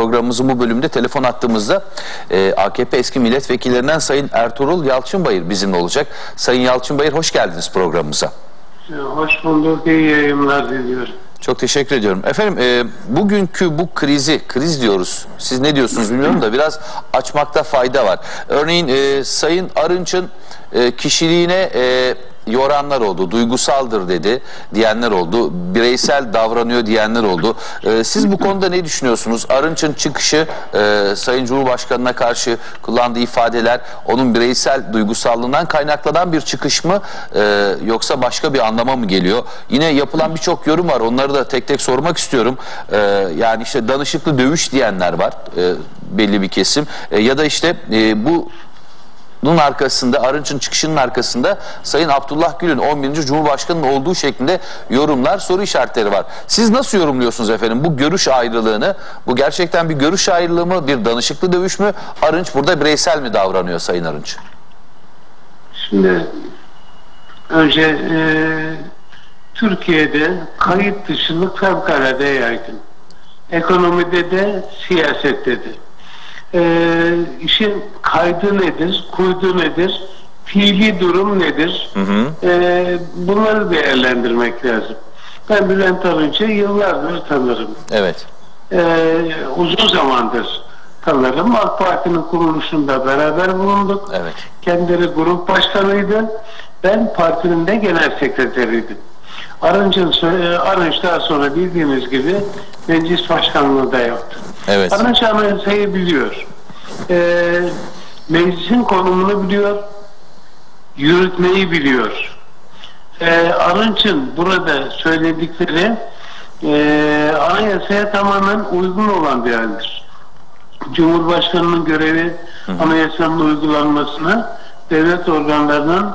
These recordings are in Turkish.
programımızın bu bölümünde telefon attığımızda e, AKP eski milletvekillerinden Sayın Ertuğrul Yalçınbayır bizimle olacak. Sayın Yalçınbayır hoş geldiniz programımıza. Hoş bulduk, iyi yayınlar diliyorum. Çok teşekkür ediyorum. Efendim e, bugünkü bu krizi, kriz diyoruz. Siz ne diyorsunuz bilmiyorum da biraz açmakta fayda var. Örneğin e, Sayın Arınç'ın e, kişiliğine e, yoranlar oldu. Duygusaldır dedi diyenler oldu. Bireysel davranıyor diyenler oldu. E, siz bu konuda ne düşünüyorsunuz? Arınç'ın çıkışı e, Sayın Cumhurbaşkanı'na karşı kullandığı ifadeler onun bireysel duygusallığından kaynaklanan bir çıkış mı e, yoksa başka bir anlama mı geliyor? Yine yapılan birçok yorum var. Onları da tek tek sormak istiyorum. E, yani işte danışıklı dövüş diyenler var. E, belli bir kesim. E, ya da işte e, bu bunun arkasında Arınç'ın çıkışının arkasında Sayın Abdullah Gül'ün 11. Cumhurbaşkanı'nın olduğu şeklinde yorumlar, soru işaretleri var. Siz nasıl yorumluyorsunuz efendim bu görüş ayrılığını? Bu gerçekten bir görüş ayrılığı mı, bir danışıklı dövüş mü? Arınç burada bireysel mi davranıyor Sayın Arınç? Şimdi önce e, Türkiye'de kayıt dışılık fevkalade yaygın. Ekonomide de siyasette de e, işin kaydı nedir, kuydu nedir, fiili durum nedir? Hı hı. E, bunları değerlendirmek lazım. Ben Bülent Arınç'ı yıllardır tanırım. Evet. E, uzun zamandır tanırım. AK Parti'nin kuruluşunda beraber bulunduk. Evet. Kendileri grup başkanıydı. Ben partinin de genel sekreteriydim. Arınç'ın Arınç daha sonra bildiğiniz gibi meclis başkanlığı da yaptı. Evet. Anayasayı biliyor. Ee, meclisin konumunu biliyor. Yürütmeyi biliyor. Ee, Arınç'ın burada söyledikleri e, anayasaya tamamen uygun olan bir haldir. Cumhurbaşkanının görevi anayasanın uygulanmasına devlet organlarının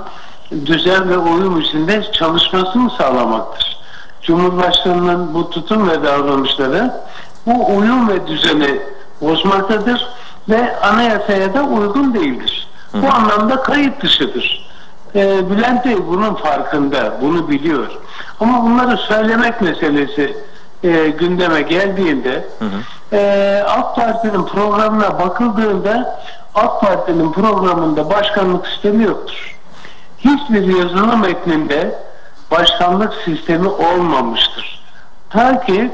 düzen ve uyum içinde çalışmasını sağlamaktır. Cumhurbaşkanının bu tutum ve davranışları bu uyum ve düzeni bozmaktadır ve anayasaya da uygun değildir. Hı. Bu anlamda kayıt dışıdır. Ee, Bülent Bey bunun farkında, bunu biliyor. Ama bunları söylemek meselesi e, gündeme geldiğinde hı hı. E, AK Parti'nin programına bakıldığında AK Parti'nin programında başkanlık sistemi yoktur. Hiçbir yazılı metninde başkanlık sistemi olmamıştır. Ta ki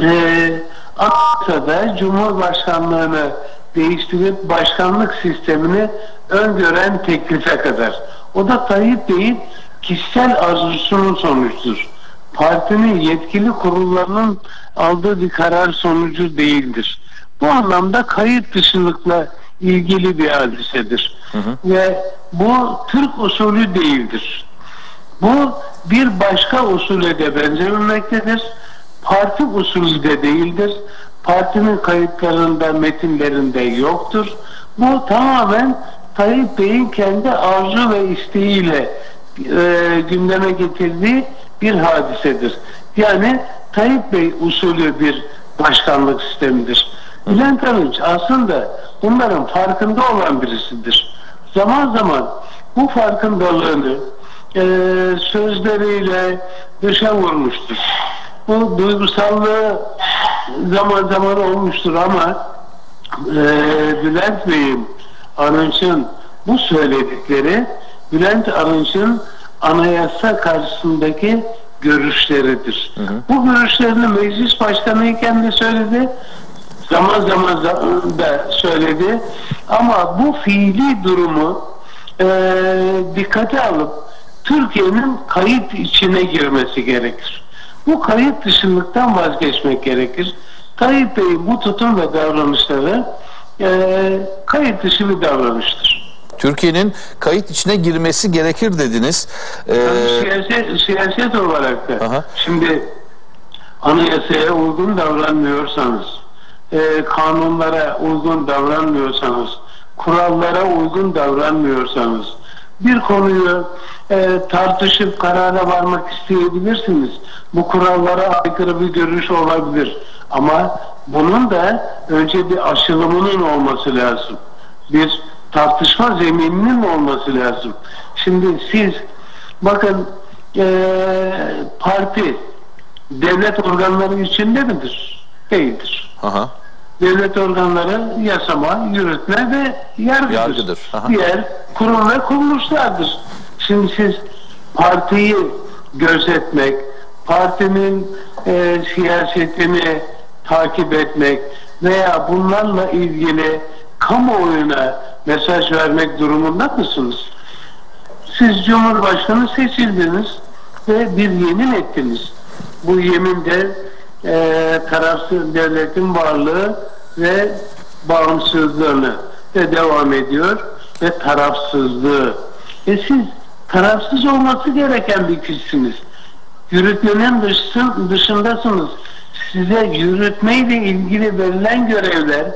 e, Anayasa'da Cumhurbaşkanlığını değiştirip başkanlık sistemini öngören teklife kadar. O da Tayyip Bey'in kişisel arzusunun sonucudur. Partinin yetkili kurullarının aldığı bir karar sonucu değildir. Bu anlamda kayıt dışılıkla ilgili bir hadisedir. Hı hı. Ve bu Türk usulü değildir. Bu bir başka usule de benzememektedir. Parti usulü de değildir. Partinin kayıtlarında, metinlerinde yoktur. Bu tamamen Tayyip Bey'in kendi arzu ve isteğiyle e, gündeme getirdiği bir hadisedir. Yani Tayyip Bey usulü bir başkanlık sistemidir. Bülent Arınç aslında bunların farkında olan birisidir. Zaman zaman bu farkındalığını e, sözleriyle dışa vurmuştur. Bu duygusallığı zaman zaman olmuştur ama e, Bülent Bey'in Arınç'ın bu söyledikleri Bülent Arınç'ın anayasa karşısındaki görüşleridir. Hı hı. Bu görüşlerini meclis başkanı iken de söyledi. Zaman zaman da söyledi. Ama bu fiili durumu e, dikkate alıp Türkiye'nin kayıt içine girmesi gerekir. Bu kayıt dışılıktan vazgeçmek gerekir. Tayyip Bey'in bu tutum ve davranışları e, kayıt dışı bir davranıştır. Türkiye'nin kayıt içine girmesi gerekir dediniz. Ee... Yani siyaset, siyaset olarak da. Aha. Şimdi anayasaya uygun davranmıyorsanız, e, kanunlara uygun davranmıyorsanız, kurallara uygun davranmıyorsanız, bir konuyu e, tartışıp karara varmak isteyebilirsiniz. Bu kurallara aykırı bir görüş olabilir. Ama bunun da önce bir aşılımının olması lazım. Bir tartışma zemininin olması lazım. Şimdi siz bakın e, parti devlet organları içinde midir? Değildir. Aha. Devlet organları yasama, yürütme ve yargıdır. Yargıdır, aha. Diğer kurum ve kuruluşlardır. Şimdi siz partiyi gözetmek, partinin e, siyasetini takip etmek veya bunlarla ilgili kamuoyuna mesaj vermek durumunda mısınız? Siz Cumhurbaşkanı seçildiniz ve bir yemin ettiniz. Bu yeminde e, tarafsız devletin varlığı ve bağımsızlığını ve devam ediyor ve tarafsızlığı. E siz tarafsız olması gereken bir kişisiniz. Yürütmenin dışın, dışındasınız. Size yürütmeyle ilgili verilen görevler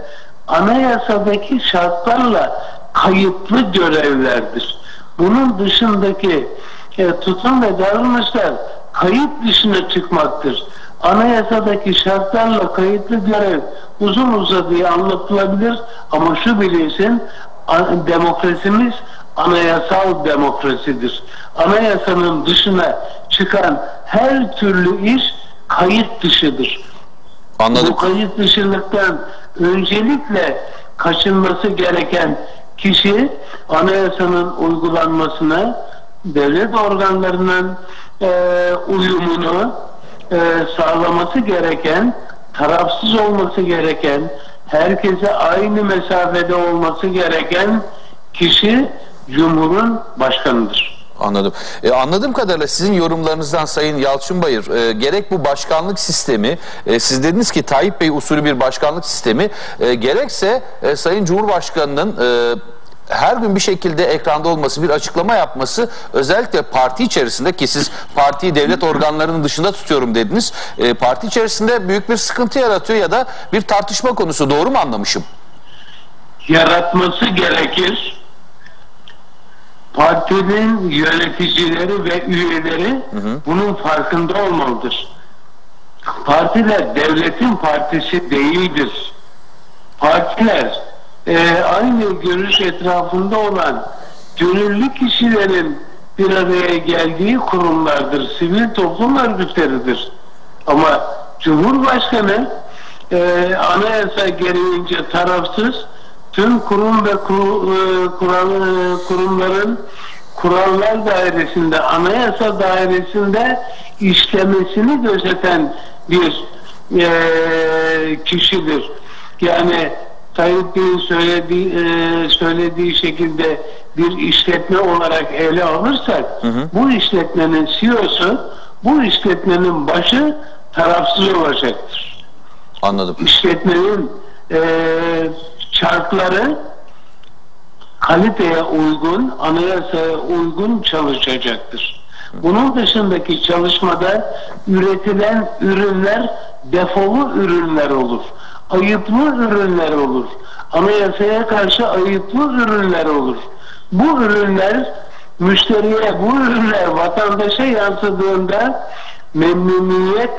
anayasadaki şartlarla kayıtlı görevlerdir. Bunun dışındaki e, tutum ve davranışlar kayıt dışına çıkmaktır. Anayasadaki şartlarla kayıtlı görev uzun uzadıya anlatılabilir ama şu bilinsin demokrasimiz anayasal demokrasidir. Anayasanın dışına çıkan her türlü iş kayıt dışıdır. Anladım. Bu kayıt dışılıktan öncelikle kaçınması gereken kişi anayasanın uygulanmasına devlet organlarının e, uyumunu e, sağlaması gereken, tarafsız olması gereken, herkese aynı mesafede olması gereken kişi Cumhur'un başkanıdır. Anladım. E, anladığım kadarıyla sizin yorumlarınızdan Sayın Yalçın Bayır, e, gerek bu başkanlık sistemi, e, siz dediniz ki Tayyip Bey usulü bir başkanlık sistemi, e, gerekse e, Sayın Cumhurbaşkanı'nın e, her gün bir şekilde ekranda olması, bir açıklama yapması özellikle parti içerisinde ki siz partiyi devlet organlarının dışında tutuyorum dediniz. e, parti içerisinde büyük bir sıkıntı yaratıyor ya da bir tartışma konusu. Doğru mu anlamışım? yaratması gerekir. Partinin yöneticileri ve üyeleri bunun farkında olmalıdır. Partiler devletin partisi değildir. Partiler e, aynı görüş etrafında olan gönüllü kişilerin bir araya geldiği kurumlardır, sivil toplum örgütleridir. Ama Cumhurbaşkanı e, anayasa gereğince tarafsız tüm kurum ve kuru, e, kural, e, kurumların kurallar dairesinde, anayasa dairesinde işlemesini gözeten bir e, kişidir. Yani Tayyip Bey'in söylediği, e, söylediği şekilde bir işletme olarak ele alırsak bu işletmenin CEO'su bu işletmenin başı tarafsız olacaktır Anladım. işletmenin e, çarkları kaliteye uygun, anayasaya uygun çalışacaktır. Bunun dışındaki çalışmada üretilen ürünler defolu ürünler olur. Ayıplı ürünler olur. Anayasaya karşı ayıplı ürünler olur. Bu ürünler müşteriye, bu ürünler vatandaşa yansıdığında memnuniyet,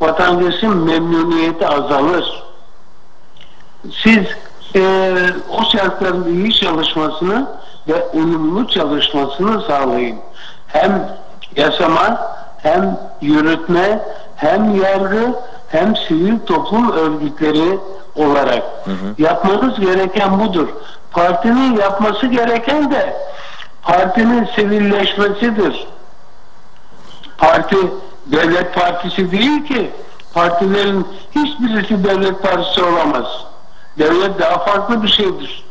vatandaşın memnuniyeti azalır siz e, o şartların iyi çalışmasını ve uyumlu çalışmasını sağlayın. Hem yasama, hem yürütme, hem yargı, hem sivil toplum örgütleri olarak yapmanız gereken budur. Partinin yapması gereken de partinin sivilleşmesidir. Parti devlet partisi değil ki. Partilerin hiçbirisi devlet partisi olamaz. Devlet daha farklı bir şeydir.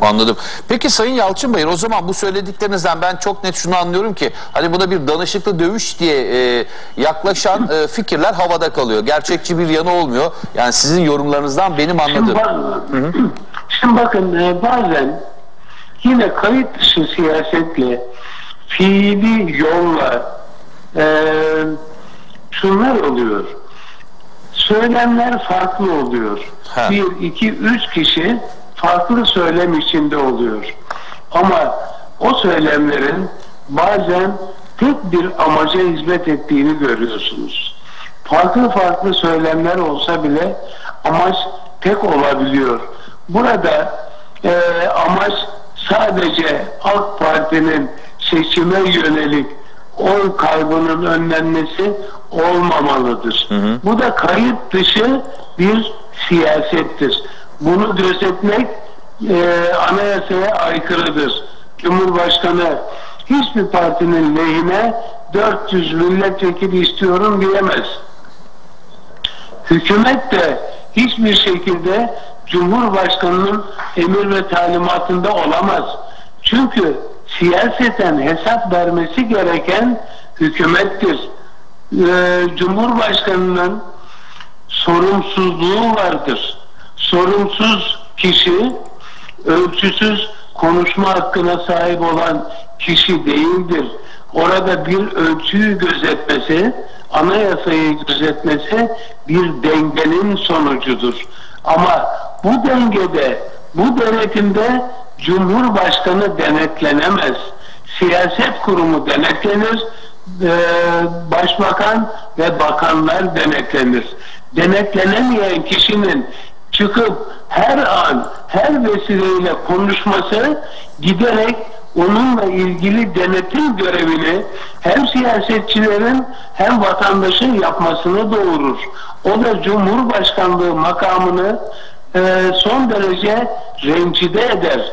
Anladım. Peki Sayın Yalçın Bayır o zaman bu söylediklerinizden ben çok net şunu anlıyorum ki hani buna bir danışıklı dövüş diye e, yaklaşan e, fikirler havada kalıyor. Gerçekçi bir yanı olmuyor. Yani sizin yorumlarınızdan benim Şimdi, anladığım. bak- şimdi bakın e, bazen yine kayıt dışı siyasetle fiili yolla e, şunlar oluyor. Söylemler farklı oluyor. Ha. Bir, iki, üç kişi farklı söylem içinde oluyor. Ama o söylemlerin bazen tek bir amaca hizmet ettiğini görüyorsunuz. Farklı farklı söylemler olsa bile amaç tek olabiliyor. Burada e, amaç sadece AK Parti'nin seçime yönelik oy kaybının önlenmesi olmamalıdır. Bu da kayıt dışı bir siyasettir. Bunu gözetmek e, anayasaya aykırıdır. Cumhurbaşkanı hiçbir partinin lehine 400 milletvekili istiyorum diyemez. Hükümet de hiçbir şekilde Cumhurbaşkanının emir ve talimatında olamaz. Çünkü siyaseten hesap vermesi gereken hükümettir. Ee, Cumhurbaşkanının sorumsuzluğu vardır. Sorumsuz kişi ölçüsüz konuşma hakkına sahip olan kişi değildir. Orada bir ölçüyü gözetmesi, anayasayı gözetmesi bir dengenin sonucudur. Ama bu dengede, bu denetimde Cumhurbaşkanı denetlenemez. Siyaset kurumu denetlenir, e, başbakan ve bakanlar denetlenir. Denetlenemeyen kişinin çıkıp her an, her vesileyle konuşması giderek onunla ilgili denetim görevini hem siyasetçilerin hem vatandaşın yapmasını doğurur. O da Cumhurbaşkanlığı makamını e, son derece rencide eder.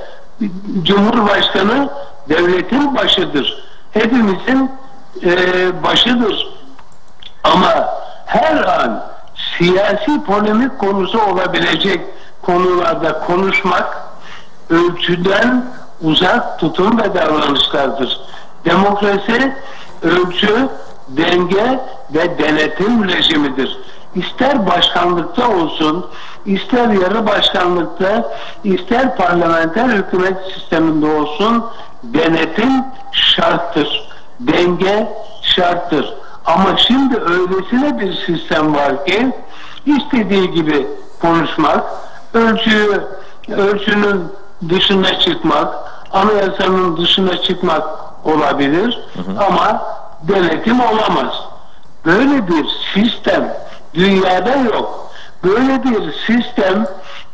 Cumhurbaşkanı devletin başıdır. Hepimizin e, başıdır. Ama her an siyasi polemik konusu olabilecek konularda konuşmak ölçüden uzak tutum ve davranışlardır. Demokrasi ölçü, denge ve denetim rejimidir. İster başkanlıkta olsun, ister yarı başkanlıkta, ister parlamenter hükümet sisteminde olsun denetim şarttır. Denge şarttır. Ama şimdi öylesine bir sistem var ki istediği gibi konuşmak, ölçüyü, ölçünün dışına çıkmak, anayasanın dışına çıkmak olabilir hı hı. ama denetim olamaz. Böyle bir sistem dünyada yok. Böyle bir sistem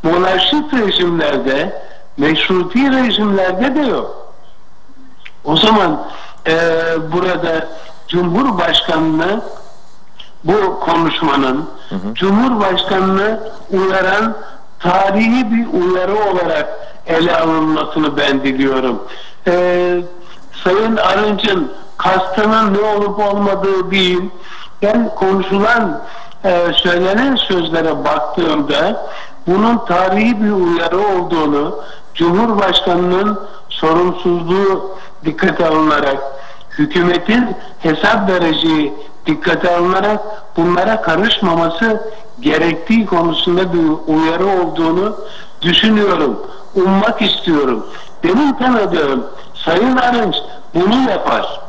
monarşik rejimlerde, meşruti rejimlerde de yok. O zaman e, burada Cumhurbaşkanlığı bu konuşmanın hı hı. Cumhurbaşkanını uyaran tarihi bir uyarı olarak ele alınmasını ben diliyorum. Ee, Sayın Arınç'ın kastının ne olup olmadığı değil. Ben konuşulan e, söylenen sözlere baktığımda bunun tarihi bir uyarı olduğunu Cumhurbaşkanının sorumsuzluğu dikkate alınarak hükümetin hesap vereceği dikkate alınarak bunlara karışmaması gerektiği konusunda bir uyarı olduğunu düşünüyorum, ummak istiyorum. Benim tanıdığım Sayın Arınç bunu yapar.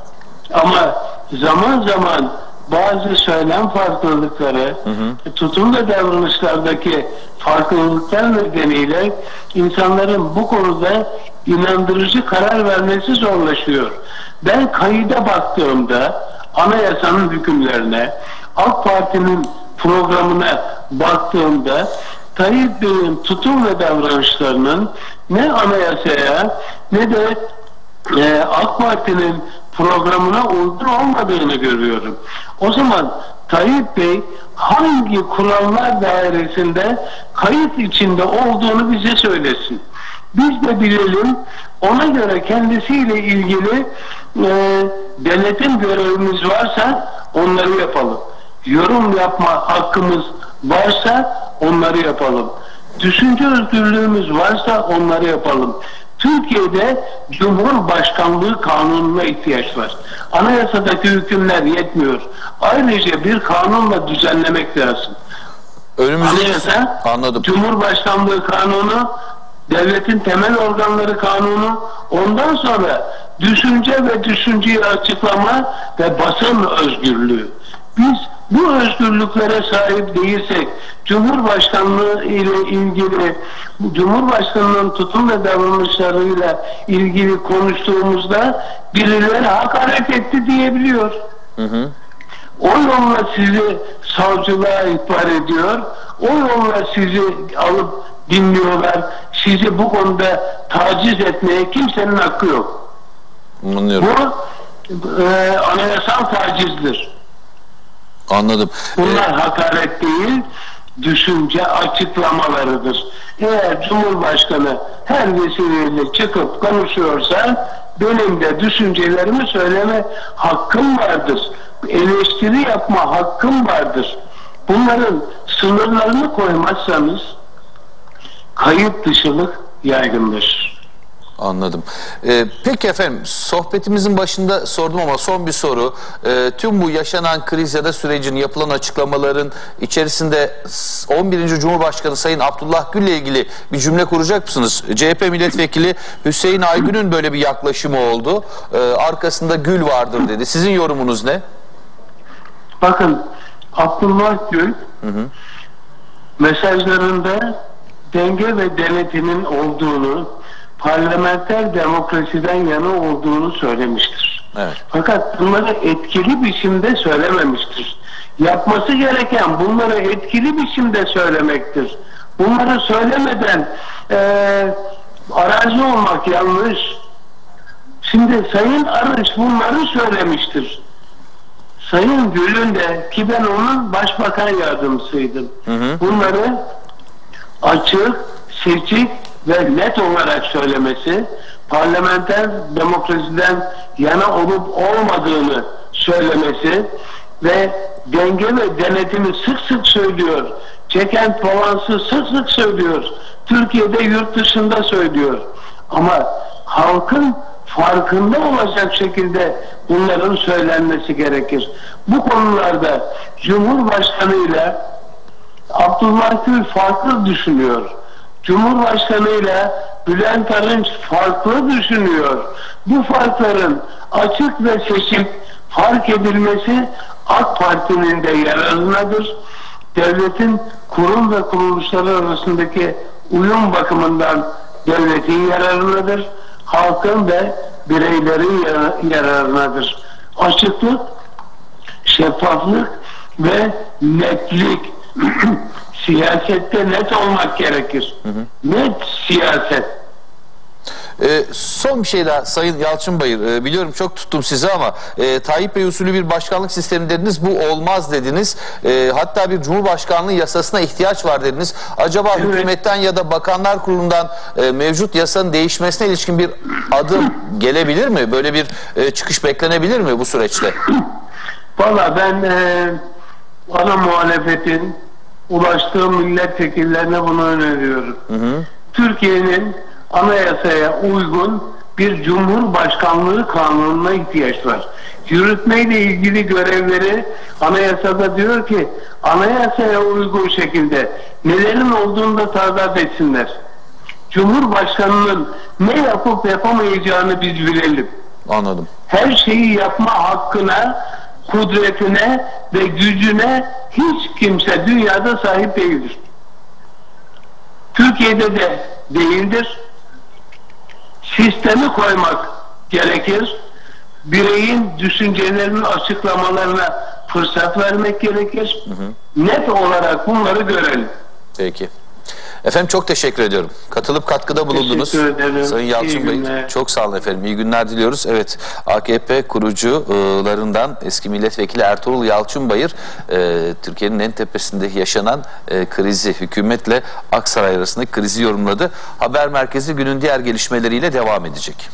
Ama zaman zaman bazı söylem farklılıkları, hı hı. tutum ve davranışlardaki farklılıklar nedeniyle insanların bu konuda inandırıcı karar vermesi zorlaşıyor. Ben kayıda baktığımda anayasanın hükümlerine, AK Parti'nin programına baktığımda Tayyip Bey'in tutum ve davranışlarının ne anayasaya ne de e, AK Parti'nin programına uygun olmadığını görüyorum. O zaman Tayyip Bey hangi kurallar dairesinde kayıt içinde olduğunu bize söylesin. Biz de bilelim ona göre kendisiyle ilgili e, denetim görevimiz varsa onları yapalım. Yorum yapma hakkımız varsa onları yapalım. Düşünce özgürlüğümüz varsa onları yapalım. Türkiye'de Cumhurbaşkanlığı kanununa ihtiyaç var. Anayasadaki hükümler yetmiyor. Ayrıca bir kanunla düzenlemek lazım. Önümüzde Anayasa, anladım. Cumhurbaşkanlığı kanunu, devletin temel organları kanunu, ondan sonra düşünce ve düşünceyi açıklama ve basın özgürlüğü. Biz bu özgürlüklere sahip değilsek, Cumhurbaşkanlığı ile ilgili, Cumhurbaşkanlığının tutum ve davranışlarıyla ilgili konuştuğumuzda birileri hakaret etti diyebiliyor. Hı hı. O yolla sizi savcılığa ihbar ediyor. O yolla sizi alıp dinliyorlar. Sizi bu konuda taciz etmeye kimsenin hakkı yok. Anlıyorum. Bu e, anayasal tacizdir. Anladım. Bunlar ee, hakaret değil. düşünce açıklamalarıdır. Eğer Cumhurbaşkanı her vesileyle çıkıp konuşuyorsa benim de düşüncelerimi söyleme hakkım vardır. Eleştiri yapma hakkım vardır. Bunların sınırlarını koymazsanız kayıt dışılık yaygınlaşır. Anladım. Ee, peki efendim sohbetimizin başında sordum ama son bir soru. Ee, tüm bu yaşanan kriz ya da sürecin yapılan açıklamaların içerisinde 11. Cumhurbaşkanı Sayın Abdullah Gül ile ilgili bir cümle kuracak mısınız? CHP milletvekili Hüseyin Aygün'ün böyle bir yaklaşımı oldu. Ee, arkasında Gül vardır dedi. Sizin yorumunuz ne? Bakın Abdullah Gül mesajlarında denge ve denetimin olduğunu, parlamenter demokrasiden yana olduğunu söylemiştir. Evet. Fakat bunları etkili biçimde söylememiştir. Yapması gereken bunları etkili biçimde söylemektir. Bunları söylemeden eee arazi olmak yanlış. Şimdi Sayın Arınç bunları söylemiştir. Sayın Gül'ün de ki ben onun başbakan yardımcısıydım. Bunları açık, seçik ve net olarak söylemesi, parlamenter demokrasiden yana olup olmadığını söylemesi ve denge ve denetimi sık sık söylüyor. Çeken balansı sık sık söylüyor. Türkiye'de yurt dışında söylüyor. Ama halkın farkında olacak şekilde bunların söylenmesi gerekir. Bu konularda Cumhurbaşkanı ile Abdullah Gül farklı düşünüyor. Cumhurbaşkanı ile Bülent Arınç farklı düşünüyor. Bu farkların açık ve seçik fark edilmesi AK Parti'nin de yararınadır. Devletin kurum ve kuruluşları arasındaki uyum bakımından devletin yararınadır. Halkın ve bireylerin yara- yararınadır. Açıklık, şeffaflık ve netlik. Siyasette net olmak gerekir. Net siyaset. Ee, son bir şey daha Sayın Yalçınbayır. Ee, biliyorum çok tuttum sizi ama e, Tayyip Bey usulü bir başkanlık sistemi dediniz. Bu olmaz dediniz. Ee, hatta bir cumhurbaşkanlığı yasasına ihtiyaç var dediniz. Acaba Evet. hükümetten ya da bakanlar kurulundan e, mevcut yasanın değişmesine ilişkin bir adım gelebilir mi? Böyle bir e, çıkış beklenebilir mi bu süreçte? Valla ben e, ana muhalefetin ulaştığı milletvekillerine bunu öneriyorum. Türkiye'nin anayasaya uygun bir cumhurbaşkanlığı kanununa ihtiyaç var. Yürütmeyle ilgili görevleri anayasada diyor ki anayasaya uygun şekilde nelerin olduğunu da tadat etsinler. Cumhurbaşkanının ne yapıp yapamayacağını biz bilelim Anladım. her şeyi yapma hakkına, kudretine ve gücüne hiç kimse dünyada sahip değildir. Türkiye'de de değildir. Sistemi koymak gerekir. Bireyin düşüncelerinin açıklamalarına fırsat vermek gerekir. Net olarak bunları görelim. Peki. Efendim çok teşekkür ediyorum. Katılıp katkıda bulundunuz. Sayın Yalçın Bey günler. çok sağ olun efendim. İyi günler diliyoruz. Evet AKP kurucularından eski milletvekili Ertuğrul Yalçınbayır e, Türkiye'nin en tepesinde yaşanan e, krizi hükümetle Aksaray arasındaki krizi yorumladı. Haber merkezi günün diğer gelişmeleriyle devam edecek.